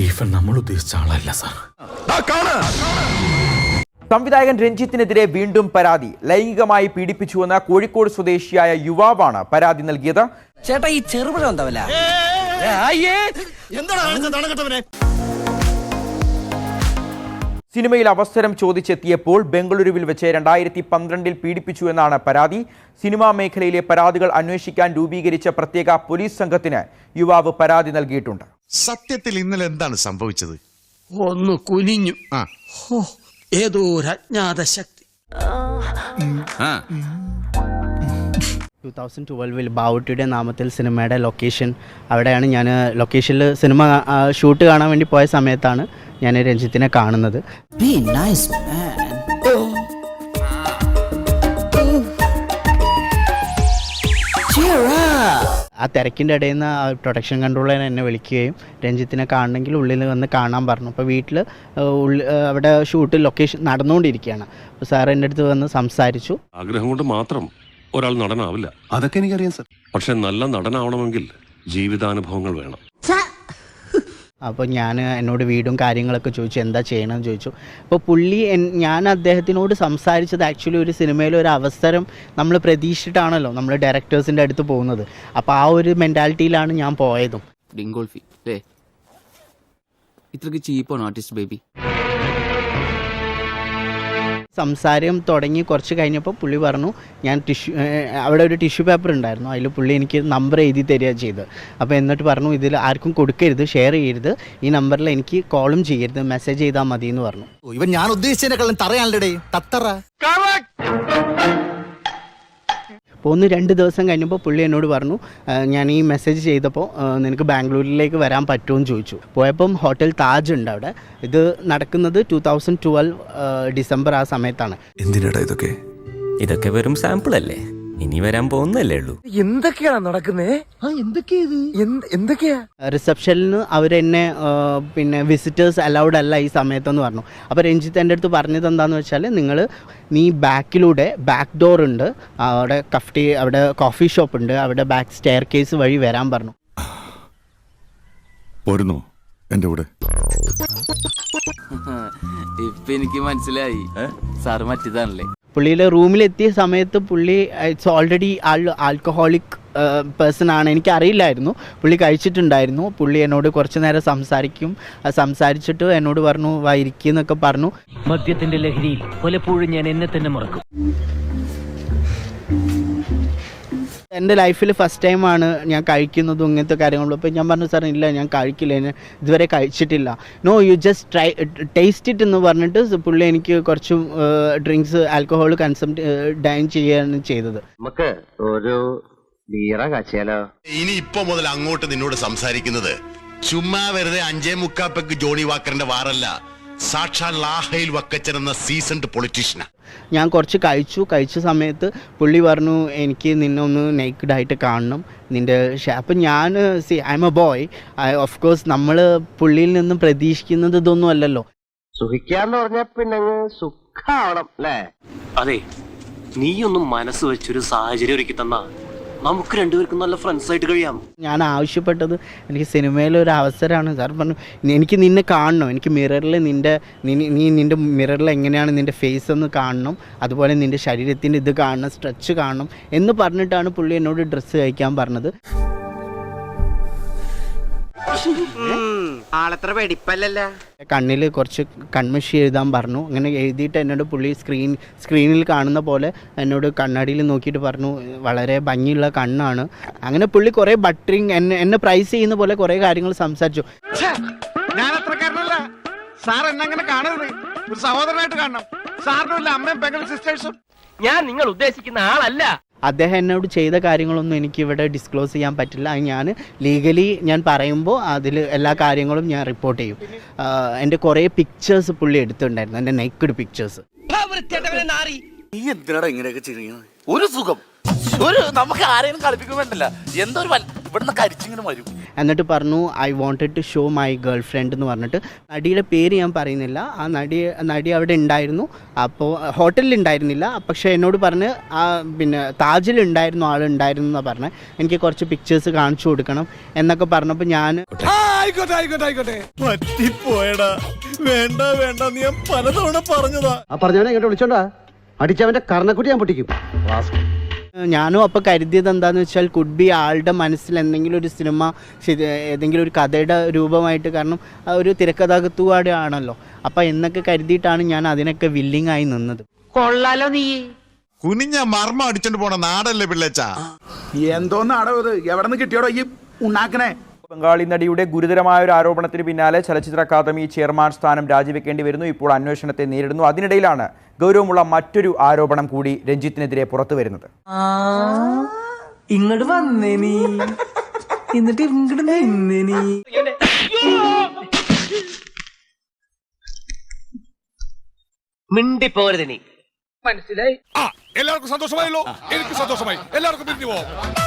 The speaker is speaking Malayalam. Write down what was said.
സ്റ്റീഫൻ നമ്മൾ ഉദ്ദേശിച്ച ആളല്ല സാർ. സംവിധായകൻ രഞ്ജിത്തിനെതിരെ വീണ്ടും പരാതി. ലൈംഗികമായി പീഡിപ്പിച്ചുവെന്ന കോഴിക്കോട് സ്വദേശിയായ യുവാവാണ് പരാതി നൽകിയത്. ചേട്ടാ ഈ ചെറുപഴം എന്താവല്ല സിനിമയിൽ അവസരം ചോദിച്ചെത്തിയപ്പോൾ ബംഗളൂരുവിൽ വെച്ച് രണ്ടായിരത്തി പന്ത്രണ്ടിൽ പീഡിപ്പിച്ചു എന്നാണ് പരാതി. സിനിമാ മേഖലയിലെ പരാതികൾ അന്വേഷിക്കാൻ രൂപീകരിച്ച പ്രത്യേക പോലീസ് സംഘത്തിന് യുവാവ് പരാതി നൽകിയിട്ടുണ്ട്. സത്യത്തിൽ ഇന്നലെ എന്താണ് സംഭവിച്ചത്? ഒന്ന് കുനിഞ്ഞു. ആ. ഹോ, ഏതോ ഒരു അജ്ഞാത ശക്തി. ടു തൗസൻഡ് ട്വൽവിൽ ബാവുട്ടിയുടെ നാമത്തിൽ സിനിമയുടെ ലൊക്കേഷൻ അവിടെയാണ് ഞാൻ ലൊക്കേഷനിൽ സിനിമ ആ, ഷൂട്ട് കാണാൻ വേണ്ടി പോയ സമയത്താണ് ഞാൻ രഞ്ജിത്തിനെ കാണുന്നത്. ബി നൈസ് മാൻ ആ തിരക്കിന്റെ ഇടയിൽ നിന്ന് ആ പ്രൊട്ടക്ഷൻ കൺട്രോളർ എന്നെ വിളിക്കുകയും രഞ്ജിത്തിനെ കാണണമെങ്കിൽ ഉള്ളിൽ വന്ന് കാണാൻ പറഞ്ഞു. അപ്പോൾ വീട്ടിൽ ഉള്ളിൽ അവിടെ ഷൂട്ട് ലൊക്കേഷൻ നടന്നുകൊണ്ടിരിക്കുകയാണ്. അപ്പോൾ സാർ എന്റെ അടുത്ത് വന്ന് സംസാരിച്ചു. ആഗ്രഹം കൊണ്ട് മാത്രം ഒരാൾ നടനാവില്ല. അതൊക്കെ എനിക്കറിയാം സർ പക്ഷെ നല്ല നടനാവണമെങ്കിൽ ജീവിതാനുഭവങ്ങൾ വേണം. അപ്പോൾ ഞാൻ എന്നോട് വീടും കാര്യങ്ങളൊക്കെ ചോദിച്ചു എന്താ ചെയ്യണമെന്ന് ചോദിച്ചു. അപ്പോൾ പുള്ളി ഞാൻ അദ്ദേഹത്തിനോട് സംസാരിച്ചത് ആക്ച്വലി ഒരു സിനിമയിൽ ഒരു അവസരം നമ്മൾ പ്രതീക്ഷിച്ചിട്ടാണല്ലോ നമ്മൾ ഡയറക്ടേഴ്സിന്റെ അടുത്ത് പോകുന്നത്. അപ്പോൾ ആ ഒരു മെന്റാലിറ്റിയിലാണ് ഞാൻ പോയതും. ഡിങ്കോൾഫി ഇത്രയ്ക്ക് ചീപ്പാണ് ആർട്ടിസ്റ്റ് ബേബി? സംസാരം തുടങ്ങി കുറച്ച് കഴിഞ്ഞപ്പോൾ പുള്ളി പറഞ്ഞു ഞാൻ ടിഷ്യൂ അവിടെ ഒരു ടിഷ്യൂ പേപ്പർ ഉണ്ടായിരുന്നു. അതിൽ പുള്ളി എനിക്ക് നമ്പർ എഴുതി തരിക ചെയ്ത് അപ്പോൾ എന്നിട്ട് പറഞ്ഞു ഇതിൽ ആർക്കും കൊടുക്കരുത് ഷെയർ ചെയ്യരുത്. ഈ നമ്പറിൽ എനിക്ക് കോളും ചെയ്യരുത്. മെസ്സേജ് ചെയ്താൽ മതി എന്ന് പറഞ്ഞു ഇവൻ ഞാൻ ഉദ്ദേശിച്ചതിനെക്കാളും തറയാണല്ലേ തത്തറ. അപ്പോൾ ഒന്ന് രണ്ട് ദിവസം കഴിഞ്ഞപ്പോൾ പുള്ളി എന്നോട് പറഞ്ഞു ഞാൻ ഈ മെസ്സേജ് ചെയ്തപ്പോൾ നിനക്ക് ബാംഗ്ലൂരിലേക്ക് വരാൻ പറ്റുമെന്ന് ചോദിച്ചു. പോയപ്പം ഹോട്ടൽ താജ് ഉണ്ട് അവിടെ. ഇത് നടക്കുന്നത് ടു തൗസൻഡ് ട്വൽവ് ഡിസംബർ ആ സമയത്താണ്. എന്തിനാടാ ഇതൊക്കെ? ഇതൊക്കെ വെറും സാമ്പിൾ അല്ലേ? ഇനി വരാൻ പോകുന്നല്ലേ ഉള്ളൂ. എന്തൊക്കെയാണ് നടക്കുന്നേ? എന്തൊക്കെയാ എന്തൊക്കെയാ? റിസപ്ഷനിൽ നിന്ന് അവരെന്നെ പിന്നെ വിസിറ്റേഴ്സ് അലൗഡ് അല്ല ഈ സമയത്തെന്ന് പറഞ്ഞു. അപ്പോൾ രഞ്ജിത്ത് എന്റെ അടുത്ത് പറഞ്ഞത് എന്താന്ന് വെച്ചാൽ നിങ്ങൾ നീ ബാക്കിലൂടെ ബാക്ക് ഡോർ ഉണ്ട് അവിടെ കഫ്റ്റി അവിടെ കോഫി ഷോപ്പ് ഉണ്ട് അവിടെ ബാക്ക് സ്റ്റെയർ കേസ് വഴി വരാൻ പറഞ്ഞു. പോരുന്നു എന്റെ കൂടെ. ഇപ്പൊ എനിക്ക് മനസ്സിലായി. സാറ് മറ്റേതാണല്ലേ? പുള്ളിയുടെ റൂമിലെത്തിയ സമയത്ത് പുള്ളി ഇറ്റ്സ് ഓൾറെഡി ആൾ ആൽക്കഹോളിക് പേഴ്സൺ ആണ്. എനിക്ക് അറിയില്ലായിരുന്നു പുള്ളി കഴിച്ചിട്ടുണ്ടായിരുന്നു. പുള്ളി എന്നോട് കുറച്ച് നേരം സംസാരിക്കും. സംസാരിച്ചിട്ട് എന്നോട് പറഞ്ഞു വാ ഇരിക്കുന്നൊക്കെ പറഞ്ഞു. മദ്യത്തിന്റെ ലഹരിയിൽ പലപ്പോഴും ഞാൻ എന്നെ തന്നെ മറക്കും. എന്റെ ലൈഫിൽ ഫസ്റ്റ് ടൈമാണ് ഞാൻ കഴിക്കുന്നതും ഇങ്ങനത്തെ കാര്യങ്ങളും. അപ്പോൾ ഞാൻ പറഞ്ഞു സാർ ഇല്ല ഞാൻ കഴിക്കില്ല. ഞാൻ ഇതുവരെ കഴിച്ചിട്ടില്ല. No you just try taste it എന്ന് പറഞ്ഞിട്ട് പുള്ളി എനിക്ക് കുറച്ച് ഡ്രിങ്ക്സ് ആൽക്കഹോൾ കൺസം ഡൈൻ ചെയ്യുകയാണ് ചെയ്തത്. നമുക്ക് ഒരു ബീറ കാച്ചിയാലോ? ഇനി ഇപ്പൊ മുതൽ അങ്ങോട്ട് നിന്നോട് സംസാരിക്കുന്നത് ചുമ്മാ വെറുതെ അഞ്ചേ മുക്കാപ്പക്ക് ജോണി വാക്കറിന്റെ വാറല്ല. സാക്ഷാൽ ലാഹയിൽ വക്കച്ചൻ എന്ന സീസൺഡ് പൊളിറ്റീഷ്യനാ ഞാൻ കുറച്ച് കഴിച്ചു. കഴിച്ച സമയത്ത് പുള്ളി പറഞ്ഞു എനിക്ക് നിന്നെ ഒന്ന് ആയിട്ട് കാണണം. നിന്റെ അപ്പം ഞാൻ C I M A boy of course നമ്മൾ പുള്ളിയിൽ നിന്നും പ്രതീക്ഷിക്കുന്നത് ഇതൊന്നും അല്ലല്ലോ. സുഖിക്കാന്ന് പറഞ്ഞ പിന്നെ സുഖാവണം അല്ലേ? അതെ നീയൊന്നും മനസ്സ് വെച്ചൊരു സാഹചര്യം ഒരുക്കി തന്നാ. നമുക്ക് രണ്ടുപേർക്കും നല്ല ഫ്രണ്ട്സ് ആയിട്ട് കഴിയാം. ഞാൻ ആവശ്യപ്പെട്ടത് എനിക്ക് സിനിമയിലെ ഒരു അവസരമാണ്. സാർ പറഞ്ഞു എനിക്ക് നിന്നെ കാണണം. എനിക്ക് മിററിൽ നിന്റെ നീ നീ നിന്റെ മിററിൽ എങ്ങനെയാണ് നിന്റെ ഫേസ് എന്ന് കാണണം. അതുപോലെ നിന്റെ ശരീരത്തിന്റെ ഇത് കാണണം സ്ട്രെച്ച് കാണണം എന്ന് പറഞ്ഞിട്ടാണ് പുള്ളി എന്നോട് ഡ്രസ്സ് കഴിക്കാൻ പറഞ്ഞത്. ആളത്ര വെടിപ്പല്ലല്ല? കണ്ണിൽ കുറച്ച് കൺമഷി എഴുതാൻ പറഞ്ഞു. അങ്ങനെ എഴുതിയിട്ട് എന്നോട് പുള്ളി സ്ക്രീൻ സ്ക്രീനിൽ കാണുന്ന പോലെ എന്നോട് കണ്ണാടിയിൽ നോക്കിയിട്ട് പറഞ്ഞു വളരെ ഭംഗിയുള്ള കണ്ണാണ്. അങ്ങനെ പുള്ളി കുറേ ബട്ടറിങ് എന്നെ എന്നെ പ്രൈസ് ചെയ്യുന്ന പോലെ കുറേ കാര്യങ്ങൾ സംസാരിച്ചു. ഞാൻ അത്രക്കാരനല്ല സാർ എന്നെ അങ്ങനെ കാണരുത്. ഒരു സഹോദരനായിട്ട് കാണണം. സാറിനും അമ്മയും പെങ്ങളും സിസ്റ്റേഴ്സും ഞാൻ നിങ്ങൾ ഉദ്ദേശിക്കുന്ന ആളല്ല. അദ്ദേഹം എന്നോട് ചെയ്ത കാര്യങ്ങളൊന്നും എനിക്കിവിടെ ഡിസ്ക്ലോസ് ചെയ്യാൻ പറ്റില്ല. അത് ഞാൻ ലീഗലി ഞാൻ പറയുമ്പോൾ അതിൽ എല്ലാ കാര്യങ്ങളും ഞാൻ റിപ്പോർട്ട് ചെയ്യും. എന്റെ കുറേ പിക്ചേഴ്സ് പുള്ളി എടുത്തിട്ടുണ്ടായിരുന്നു. എന്റെ നെക്കഡ് പിക്ചേഴ്സ് നീ എന്തിനാടാ ഇങ്ങനെയൊക്കെ ചെയ്യുന്നത് ഒരു സുഖം. ഒരു നമുക്ക് ആരെയും കളിപ്പിക്കുമ്പോണ്ടല്ല എന്തോ ഒരു വൽ- ഇവിടുന്ന് കരിച്ചിങ്ങനെ വരും. എന്നിട്ട് പറഞ്ഞു I wanted to show my girlfriend എന്ന് പറഞ്ഞിട്ട് നടിയുടെ പേര് ഞാൻ പറയുന്നില്ല. ആ നടി നടി അവിടെ ഉണ്ടായിരുന്നു. അപ്പോൾ ഹോട്ടലിൽ ഉണ്ടായിരുന്നില്ല. പക്ഷേ എന്നോട് പറഞ്ഞ് ആ പിന്നെ താജിൽ ഉണ്ടായിരുന്നു ആൾ ഉണ്ടായിരുന്നു എന്നാണ് പറഞ്ഞത് എനിക്ക് കുറച്ച് പിക്ചേഴ്സ് കാണിച്ചു കൊടുക്കണം എന്നൊക്കെ പറഞ്ഞപ്പോൾ ഞാൻ ആയിക്കോട്ടെ ആയിക്കോട്ടെ ആയിക്കോട്ടെ. പറ്റിപ്പോയടാ. വേണ്ട വേണ്ട നീ ഞാൻ പലതവണ പറഞ്ഞതാ. ആ പറഞ്ഞവനെ ഇങ്ങോട്ട് വിളിച്ചോണ്ടാ. അടിച്ചവന്റെ കർണക്കുട്ടി ഞാൻ പൊട്ടിക്കും. ഞാനും അപ്പോൾ കരുതിയത് എന്താന്ന് വെച്ചാൽ കുഡ് ബി ആളുടെ മനസ്സിൽ എന്തെങ്കിലും ഒരു സിനിമ ശരി- ഏതെങ്കിലും ഒരു കഥയുടെ രൂപമായിട്ട് കാരണം ഒരു തിരക്കഥാകത്തുവാടെ ആണല്ലോ അപ്പം എന്നൊക്കെ കരുതിയിട്ടാണ് ഞാൻ അതിനൊക്കെ വില്ലിംഗ് ആയി നിന്നത്. കൊള്ളാലോ നീ. കുനിഞ്ഞ മർമ്മ അടിച്ചോണ്ട് പോണ നാടല്ലേ പിള്ളേച്ചാ? എന്തോന്നാടോ ഇത്. എവിടെ നിന്ന് കിട്ടിയോടോ ഈ ഉണ്ടാക്കണേ ബംഗാളി നടിയുടെ ഗുരുതരമായ ഒരു ആരോപണത്തിന് പിന്നാലെ ചലച്ചിത്ര അക്കാദമി ചെയർമാൻ സ്ഥാനം രാജിവെക്കേണ്ടി വരുന്നു. ഇപ്പോൾ അന്വേഷണത്തെ നേരിടുന്നു. അതിനിടയിലാണ് ഗൗരവമുള്ള മറ്റൊരു ആരോപണം കൂടി രഞ്ജിത്തിനെതിരെ പുറത്തു വരുന്നത്. ഇങ്ങോട്ട് വന്നേ നീ. എന്നിട്ട് ഇങ്ങോട്ട് നിന്നേ നീ. മിണ്ടിപ്പോരുത് നീ. എല്ലാവർക്കും സന്തോഷമായല്ലോ. എനിക്ക് സന്തോഷമായി. എല്ലാവർക്കും പിരിഞ്ഞു പോവാം